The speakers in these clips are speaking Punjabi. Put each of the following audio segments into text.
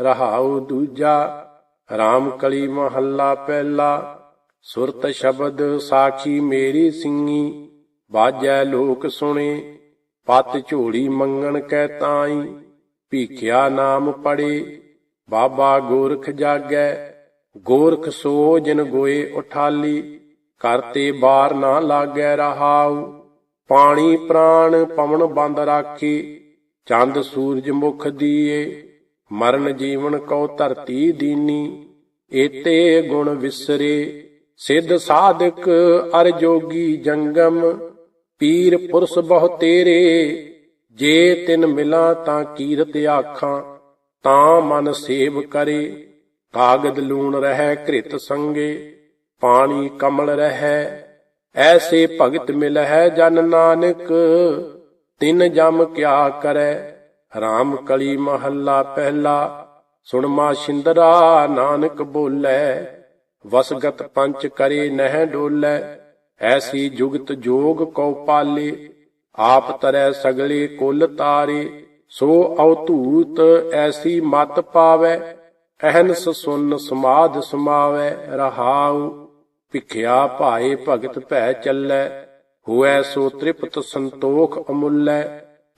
ਰਹਾਉ ਦੂਜਾ RAM ਕਲੀ ਮਹੱਲਾ ਪਹਿਲਾ। ਸੁਰਤ ਸ਼ਬਦ ਸਾਖੀ ਮੇਰੀ ਸਿੰਘੀ ਬਾਜੈ ਲੋਕ ਸੁਣੇ। ਪਤ ਝੋਲੀ ਮੰਗਣ ਕੈ ਤਾਈ, ਭੀਖਿਆ ਨਾਮ ਪੜੇ। ਬਾਬਾ ਗੋਰਖ ਜਾਗੈ, ਗੋਰਖ ਸੋ ਜਿਨ ਗੋਏ ਉਠਾਲੀ। ਕਰਤੇ ਬਾਰ ਨਾ ਲਾਗੈ ਰਹਾਉ। ਪਾਣੀ ਪ੍ਰਾਣ ਪਵਨ ਬੰਦ ਰਾਖੀ। ਚੰਦ ਸੂਰਜ ਮੁਖ ਦੀਏ। ਮਰਨ ਜੀਵਨ ਕਉ ਧਰਤੀ ਦੀਨੀ, ਏਤੇ ਗੁਣ ਵਿਸਰੇ, ਸਿੱਧ ਸਾਧਕ ਅਰ ਜੋਗੀ ਜੰਗਮ, ਪੀਰ ਪੁਰਸ ਬਹੁ ਤੇਰੇ, ਜੇ ਤਿਨ ਮਿਲਾਂ ਤਾਂ ਕੀਰਤ ਆਖਾਂ, ਤਾਂ ਮਨ ਸੇਵ ਕਰੇ, ਕਾਗਦ ਲੂਣ ਰਹਿ ਘ੍ਰਿਤ ਸੰਗੇ, ਪਾਣੀ ਕਮਲ ਰਹਿ, ਐਸੇ ਭਗਤ ਮਿਲਹਿ ਜਨ ਨਾਨਕ, ਤਿਨ ਜਮ ਕਿਆ ਕਰੈ ਰਾਮ ਕਲੀ ਮਹੱਲਾ ਪਹਿਲਾ ਸੁਣਮਾ ਸ਼ਿੰਦਰਾ, ਨਾਨਕ ਬੋਲੇ, ਵਸਗਤ ਪੰਚ ਕਰੇ ਨਹਿ ਡੋਲੇ, ਐਸੀ ਜੁਗਤ ਜੋਗ ਕਉ ਪਾਲੇ, ਆਪ ਤਰੈ ਸਗਲੇ ਕੁਲ ਤਾਰੇ, ਸੋ ਅਵਧੂਤ ਐਸੀ ਮਤ ਪਾਵੈ, ਅਹਨਸ ਸੁਨ ਸਮਾਦ ਸਮਾਵੈ, ਰਹਾਉ, ਭਿਖਿਆ ਭਾਏ ਭਗਤ ਭੈ ਚੱਲੈ, ਹੋਐ ਸੋ ਤ੍ਰਿਪਤ ਸੰਤੋਖ ਅਮੁੱਲੈ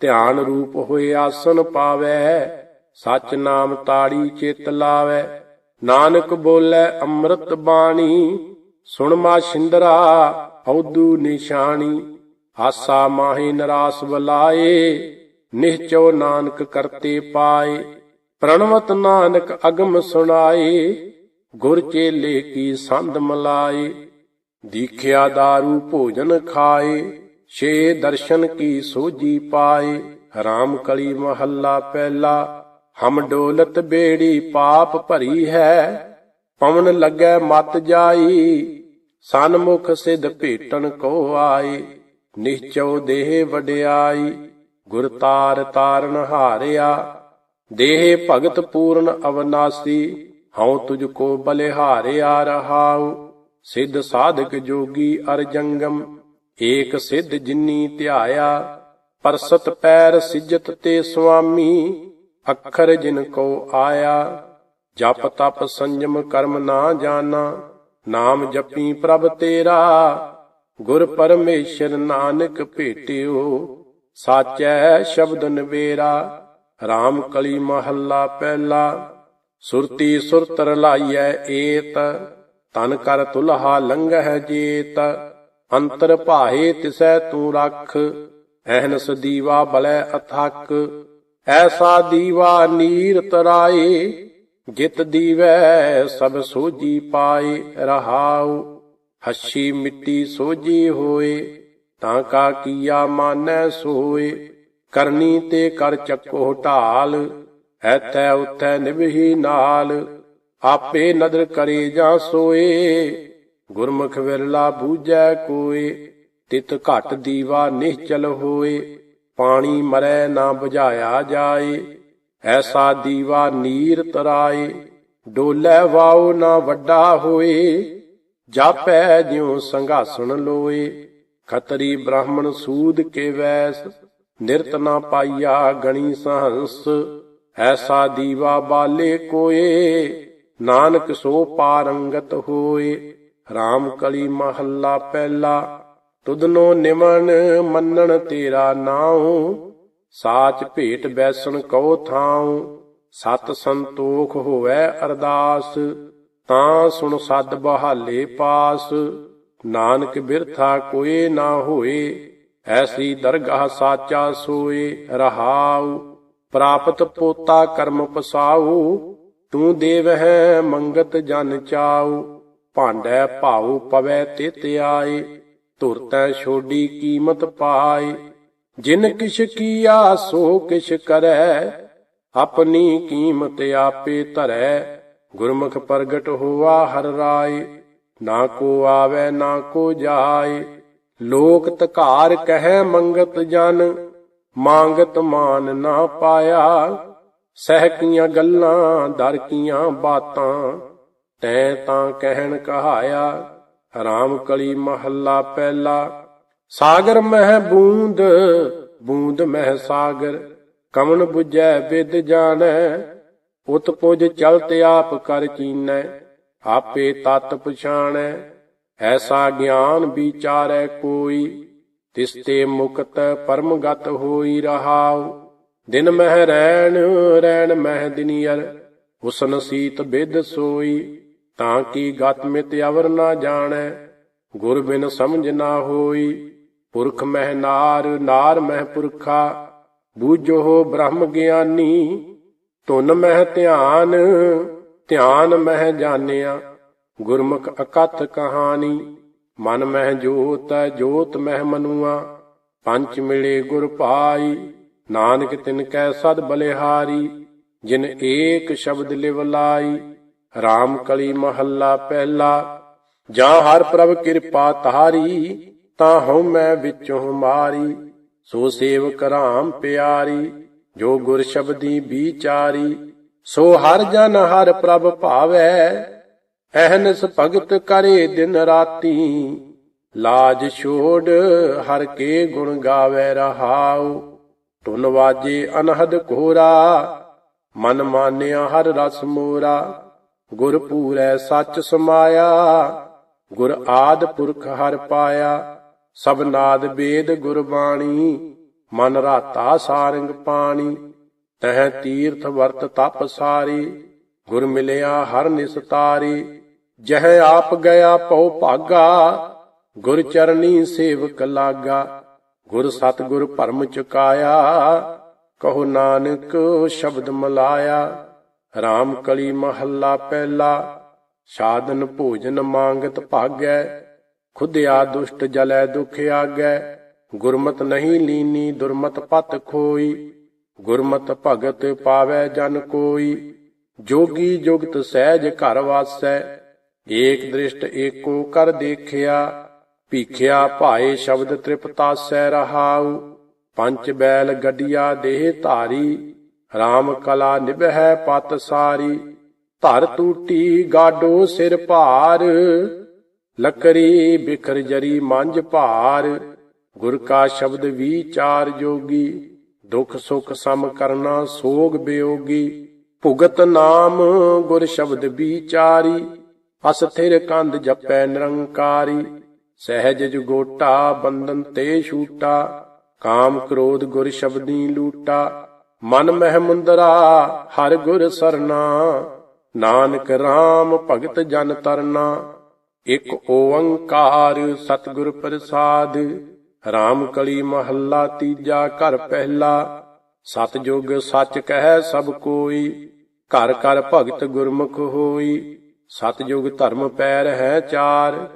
ਧਿਆਨ ਰੂਪ ਹੋਏ ਆਸਨ ਪਾਵੈ ਸਚ ਨਾਮ ਤਾੜੀ ਚਿਤ ਲਾਵੈ। ਨਾਨਕ ਬੋਲੇ ਅੰਮ੍ਰਿਤ ਬਾਣੀ, ਸੁਣ ਮਾ ਸ਼ਿੰਦਰਾ ਔਦੂ ਨਿਸ਼ਾਨੀ। ਆਸਾ ਮਾਹੀ ਨਰਾਸ ਬਲਾਏ ਨਿਹਚੋ ਨਾਨਕ ਕਰਤੇ ਪਾਏ। ਪ੍ਰਣਵਤ ਨਾਨਕ ਅਗਮ ਸੁਣਾਏ, ਗੁਰ ਚੇਲੇ ਕੀ ਸੰਧ ਮਲਾਏ। ਦੀਖਿਆ दारू ਭੋਜਨ ਖਾਏ। ਛੇ ਦਰਸ਼ਨ ਕੀ ਸੋਜੀ ਪਾਏ ਰਾਮ ਕਲੀ ਮਹੱਲਾ ਪਹਿਲਾ, ਹਮ ਡੋਲਤ ਬੇੜੀ ਪਾਪ ਭਰੀ ਹੈ, ਪਵਨ ਲੱਗੈ ਮਤ ਜਾਈ ਸਨਮੁਖ ਸਿਧ ਭੇਟਣ ਕੋ ਆਏ ਨਿਹਚਉ ਦੇਹ ਵਡਿਆਈ, ਗੁਰ ਤਾਰ ਤਾਰਨ ਹਾਰਿਆ, ਦੇਹ ਭਗਤ ਪੂਰਨ ਅਵਨਾਸੀ, ਹਉ ਤੁਝ ਕੋ ਬਲਿਹਾਰਿਆ ਰਹਾਉ, ਸਿੱਧ ਸਾਧਕ ਜੋਗੀ ਅਰਜੰਗਮ ਏਕ ਸਿੱਧ ਜਿਨੀ ਧਿਆਇਆ ਪਰਸਤ ਪੈਰ ਸਿਜਤ ਤੇ ਸੁਆਮੀ, ਅੱਖਰ ਜਿਨ ਕੋ ਆਇਆ। ਜਪ ਤਪ ਸੰਜਮ ਕਰਮ ਨਾ ਜਾਣਾ, ਨਾਮ ਜਪੀ ਪ੍ਰਭ ਤੇਰਾ। ਗੁਰ ਪਰਮੇਸ਼ਰ ਨਾਨਕ ਭੇਟਿਓ, ਸਾਚੈ ਸ਼ਬਦ ਨਵੇਰਾ। RAM ਕਲੀ ਮਹੱਲਾ ਪਹਿਲਾ, ਸੁਰਤੀ ਸੁਰਤ ਰਲਾਈਐ ਏਤ। ਤਨ ਕਰ ਤੁਲਹਾ ਲੰਘ ਹੈ ਜੇਤ। ਅੰਤਰ ਭਾਏ ਤਿਸੈ ਤੂੰ ਰੱਖ, ਐਹਨਸ ਦੀਵਾ ਬਲੈ ਅਥਕ, ਐਸਾ ਦੀਵਾ ਨੀਰ ਤਰਾਏ, ਜਿਤ ਦੀਵੈ ਸਭ ਸੋਜੀ ਪਾਏ ਰਹਾਉ, ਹੱਛੀ ਮਿੱਟੀ ਸੋਜੀ ਹੋਏ, ਤਾਂ ਕਾ ਕੀਆ ਮਾਨੈ ਸੋਏ, ਕਰਨੀ ਤੇ ਕਰ ਚੱਕੋ ਢਾਲ, ਐਥੈ ਉਥੈ ਨਿਭਹੀ ਨਾਲ, ਆਪੇ ਨਦਰ ਕਰੇ ਜਾਂ ਸੋਏ। ਗੁਰਮੁਖ ਵਿਰਲਾ ਬੂਝੈ ਕੋਏ, ਤਿਤ ਘਟ ਦੀਵਾ ਨਿਹਚਲ ਹੋਏ, ਪਾਣੀ ਮਰੈ ਨਾ ਬੁਝਾਇਆ ਜਾਏ, ਐਸਾ ਦੀਵਾ ਨੀਰ ਤਰਾਏ, ਡੋਲੇ ਵਾਉ ਨਾ ਵੱਡਾ ਹੋਏ, ਜਾਪੈ ਜਿਉ ਸੰਘਾਸਣ ਲੋਏ, ਖਤਰੀ ਬ੍ਰਾਹਮਣ ਸੂਦ ਕੇ ਵੈਸ, ਨਿਰਤ ਨਾ ਪਾਈਆ ਗਣੀ ਸਹੰਸ, ਐਸਾ ਦੀਵਾ ਬਾਲੇ ਕੋਏ, ਨਾਨਕ ਸੋ ਪਾਰੰਗਤ ਹੋਏ। RAM ਕਲੀ ਮਹੱਲਾ ਪਹਿਲਾ, ਤੁਧਨੋ ਨਿਮਨ ਮੰਨਣ ਤੇਰਾ ਨਾਉ, ਸਾਚ ਭੇਟ ਬੈਸਣ ਕਉ ਥਾਉ, ਸਤ ਸੰਤੋਖ ਹੋਵੇ ਅਰਦਾਸ, ਤਾਂ ਸੁਣ ਸਦ ਬਹਾਲੇ ਪਾਸ, ਨਾਨਕ ਬਿਰਥਾ ਕੋਏ ਨਾ ਹੋਏ, ਐਸੀ ਦਰਗਾਹ ਸਾਚਾ ਸੋਏ ਰਹਾਉ, ਪ੍ਰਾਪਤ ਪੋਤਾ ਕਰਮ ਪਸਾਉ, ਤੂੰ ਦੇਵ ਹੈ ਮੰਗਤ ਜਨ ਚਾਉ ਭਾਂਡੈ ਭਾਉ ਪਵੈ ਤਿਤ ਆਏ ਧੁਰਤੈ ਛੋਡੀ ਕੀਮਤ ਪਾਏ। ਜਿਨ ਕਿਛ ਕੀਆ ਸੋ ਕਿਛ ਕਰੈ, ਆਪਣੀ ਕੀਮਤ ਆਪੇ ਧਰੈ। ਗੁਰਮੁਖ ਪ੍ਰਗਟ ਹੋਆ ਹਰ ਰਾਏ, ਨਾ ਕੋ ਆਵੇ, ਨਾ ਕੋ ਜਾਏ। ਲੋਕ ਤਕਾਰ ਕਹਿ ਮੰਗਤ ਜਨ, ਮੰਗਤ ਮਾਨ ਨਾ ਪਾਇਆ। ਸਹਿ ਕੀਆਂ ਗੱਲਾਂ ਦਰ ਕੀਆਂ ਬਾਤਾਂ ਤੈ ਤਾਂ ਕਹਿਣ ਕਹਾਇਆ, ਰਾਮ ਕਲੀ ਮਹੱਲਾ ਪਹਿਲਾ। ਸਾਗਰ ਮਹਿ ਬੂੰਦ ਬੂੰਦ ਮਹਿ ਸਾਗਰ ਕਮਨ 부ਜੈ ਵਿਦ ਜਾਣੈ ਉਤਪੁਜ ਚਲਤ ਆਪ ਕਰ ਚੀਨੈ, ਆਪੇ ਤਤ ਪਛਾਣੈ, ਐਸਾ ਗਿਆਨ ਵਿਚਾਰੈ ਕੋਈ, ਤਿਸਤੇ ਮੁਕਤ ਪਰਮਗਤ ਹੋਈ ਰਹਾਉ। ਦਿਨ ਮਹਿ ਰੈਣ ਰੈਣ ਮਹਿ ਦਿਨੀਅਰ, ਉਸਨ ਸੀਤ ਬਿਦ ਸੋਈ। ਤਾਂ ਕੀ ਗਤ ਮਿਤ ਅਵਰ ਨਾ ਜਾਣੈ? ਗੁਰ ਬਿਨ ਸਮਝ ਨਾ ਹੋਈ, ਪੁਰਖ ਮਹਿ ਨਾਰ ਨਾਰ ਮਹਿ ਪੁਰਖਾ। ਬੂਝੋ ਬ੍ਰਹਮ ਗਿਆਨੀ, ਧੁਨ ਮਹਿ ਧਿਆਨ ਧਿਆਨ ਮਹਿ ਜਾਣਿਆ। ਗੁਰਮੁਖ ਅਕਥ ਕਹਾਣੀ, ਮਨ ਮਹਿ ਜੋਤ ਜੋਤ ਮਹਿ ਮਨੁਆ। ਪੰਚ ਮਿਲੇ ਗੁਰ ਪਾਈ ਨਾਨਕ ਤਿਨ ਕੈ ਸਦ ਬਲਿਹਾਰੀ। ਜਿਨ ਏਕ ਸ਼ਬਦ ਲਿਵ ਲਾਈ RAM ਕਲੀ ਮਹੱਲਾ ਪਹਿਲਾ, ਜਾਂ ਹਰ ਪ੍ਰਭ ਕਿਰਪਾ ਤਾਰੀ ਤਾਂ ਹਉ ਮੈਂ ਵਿੱਚੋਂ ਮਾਰੀ। ਸੋ ਸੇਵਕ ਰਾਮ ਪਿਆਰੀ, ਜੋ ਗੁਰ ਸ਼ਬਦੀ ਵਿਚਾਰੀ। ਸੋ ਹਰ ਜਨ ਹਰ ਪ੍ਰਭ ਭਾਵੈ, ਅਹਨਸ ਭਗਤ ਕਰੇ ਦਿਨ ਰਾਤੀ। ਲਾਜ ਛੋੜ ਹਰ ਕੇ ਗੁਣ ਗਾਵੇ ਰਹਾਉ, ਧੁਨ ਵਾਜੇ ਅਨਹਦ ਘੋਰਾ। ਮਨ ਮਾਨਿਆ ਹਰ ਰਸ ਮੋਰਾ। ਗੁਰ ਪੂਰੈ ਸੱਚ ਸਮਾਇਆ, ਗੁਰ ਆਦ ਪੁਰਖ ਹਰ ਪਾਇਆ, ਸਭ ਨਾਦ ਵੇਦ ਗੁਰਬਾਣੀ ਮਨ ਰਾਤਾ ਸਾਰੰਗ ਪਾਣੀ, ਤਹ ਤੀਰਥ ਵਰਤ ਤਪ ਸਾਰੀ, ਗੁਰ ਮਿਲਿਆ ਹਰ ਨਿਸਤਾਰੀ ਜਹ ਆਪ ਗਿਆ ਪਉ ਭਾਗਾ, ਗੁਰ ਚਰਨੀ ਸੇਵਕ ਲਾਗਾ, ਗੁਰ ਸਤਿਗੁਰ ਭਰਮ ਚੁਕਾਇਆ, ਕਹੋ ਨਾਨਕ ਸ਼ਬਦ ਮਲਾਇਆ। RAM ਕਲੀ ਮਹੱਲਾ ਪਹਿਲਾ, ਸਾਧਨ ਭੋਜਨ ਮੰਗਤ ਭਾਗੈ, ਖੁਦਿਆ ਦੁਸ਼ਟ ਜਲੈ ਦੁਖ ਆਗੈ, ਗੁਰਮਤ ਨਹੀਂ ਲੀਨੀ ਦੁਰਮਤ ਪਤ ਖੋਈ, ਗੁਰਮਤ ਭਗਤ ਪਾਵੈ ਜਨ ਕੋਈ, ਜੋਗੀ ਜੁਗਤ ਸਹਿਜ ਘਰ ਵਾਸੈ, ਏਕ ਦ੍ਰਿਸ਼ਟ ਏਕੋ ਕਰ ਦੇਖਿਆ, ਭੀਖਿਆ ਭਾਏ ਸ਼ਬਦ ਤ੍ਰਿਪਤਾਸੈ ਰਹਾਉ ਪੰਜ ਬੈਲ ਗੱਡੀਆ ਦੇਹ ਧਾਰੀ RAM ਕਲਾ ਨਿਭੈ ਪਤ ਸਾਰੀ, ਧਰ ਟੂਟੀ ਗਾਡੋ ਸਿਰ ਭਾਰ, ਲਕਰੀ ਬਿਖਰ ਜਰੀ ਮੰਜ ਭਾਰ, ਗੁਰ ਕਾ ਸ਼ਬਦ ਵਿਚਾਰ ਜੋਗੀ, ਦੁਖ ਸੁਖ ਸਮ ਕਰਨਾ ਸੋਗ ਬਿਯੋਗੀ ਭੁਗਤ ਨਾਮ ਗੁਰ ਸ਼ਬਦ ਵਿਚਾਰੀ ਅਸਥਿਰ ਕੰਧ ਜਪੈ ਨਿਰੰਕਾਰੀ, ਸਹਿਜ ਜੁਗੋਟਾ ਬੰਧਨ ਤੇ ਛੂਟਾ, ਕਾਮ ਕ੍ਰੋਧ ਗੁਰ ਸ਼ਬਦੀ ਲੂਟਾ ਮਨ ਮਹਿ ਮੁੰਦਰਾ, ਹਰ ਗੁਰ ਸਰਨਾ ਨਾਨਕ RAM ਭਗਤ ਜਨ ਤਰਨਾ ਇਕ ਓੰਕਾਰ ਸਤਿਗੁਰ ਪ੍ਰਸਾਦ। RAM ਕਲੀ ਮਹੱਲਾ ਤੀਜਾ ਘਰ ਪਹਿਲਾ। ਸਤਜੁਗ ਸੱਚ ਕਹਿ ਸਭ ਕੋਈ। ਘਰ ਘਰ ਭਗਤ ਗੁਰਮੁਖ ਹੋਈ। ਸਤਜੁਗ ਧਰਮ ਪੈਰ ਹੈ ਚਾਰ।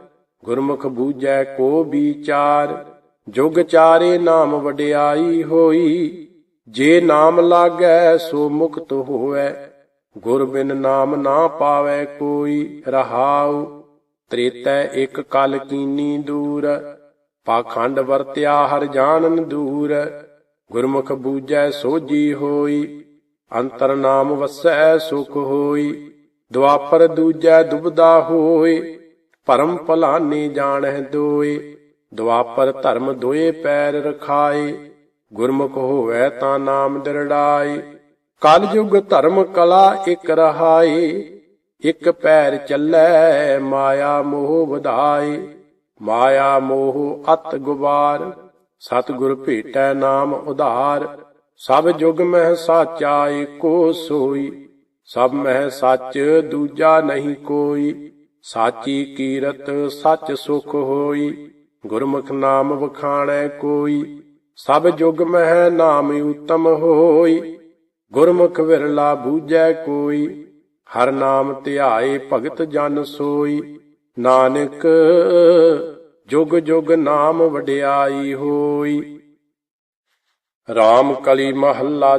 ਗੁਰਮੁਖ ਬੂਝੈ ਕੋ ਵਿਚਾਰ। ਜੁਗ ਚਾਰੇ ਨਾਮ ਵਡਿਆਈ ਹੋਈ। ਜੇ ਨਾਮ ਲਾਗੈ ਸੋ ਮੁਕਤ ਹੋਵੈ ਗੁਰ ਬਿਨ ਨਾਮ ਨਾ ਪਾਵੈ ਕੋਈ ਰਹਾਉ। ਤ੍ਰੇਤੈ ਇਕ ਕਲ ਕੀਨੀ ਦੂਰ, ਪਾਖੰਡ ਵਰਤਿਆ ਹਰ ਜਾਣਨ ਦੂਰ। ਗੁਰਮੁਖ ਬੂਝੈ ਸੋਜੀ ਹੋਈ, ਅੰਤਰ ਨਾਮ ਵਸੈ ਸੁਖ ਹੋਈ। ਦੁਆਪਰ ਦੂਜੈ ਦੁਬਦਾ ਹੋਏ ਭਰਮ ਭਲਾਨੀ ਜਾਣਹਿ ਦੋਏ ਦੁਆਪਰ ਧਰਮ ਦੋਏ ਪੈਰ ਰਖਾਏ ਗੁਰਮੁਖ ਹੋਵੇ ਤਾਂ ਨਾਮ ਦਿਰੜਾਏ ਕਲ ਯੁਗ ਧਰਮ ਕਲਾ ਇਕ ਰਹਾਏ ਇਕ ਪੈਰ ਚੱਲੈ ਮਾਇਆ ਮੋਹ ਵਧਾਏ ਮਾਇਆ ਮੋਹ ਅਤ ਗੁਬਾਰ। ਸਤਿਗੁਰ ਭੇਟੈ ਨਾਮ ਉਧਾਰ। ਸਭ ਜੁਗ ਮਹਿ ਸਾਚਾ ਏਕੋ ਸੋਈ। ਸਭ ਮਹਿ ਸੱਚ ਦੂਜਾ ਨਹੀਂ ਕੋਈ। ਸਾਚੀ ਕੀਰਤ ਸੱਚ ਸੁਖ ਹੋਈ। ਗੁਰਮੁਖ ਨਾਮ ਵਖਾਣੈ ਕੋਈ। ਸਭ ਜੁਗ ਮਹਿ ਨਾਮ ਉਤਮ ਹੋਈ, ਗੁਰਮੁਖ ਵਿਰਲਾ ਬੂਝੈ ਕੋਈ, ਹਰ ਨਾਮ ਧਿਆਏ ਭਗਤ ਜਨ ਸੋਈ। ਨਾਨਕ, ਜੁਗ ਜੁਗ ਨਾਮ ਵਡਿਆਈ ਹੋਈ। RAM ਕਲੀ ਮਹੱਲਾ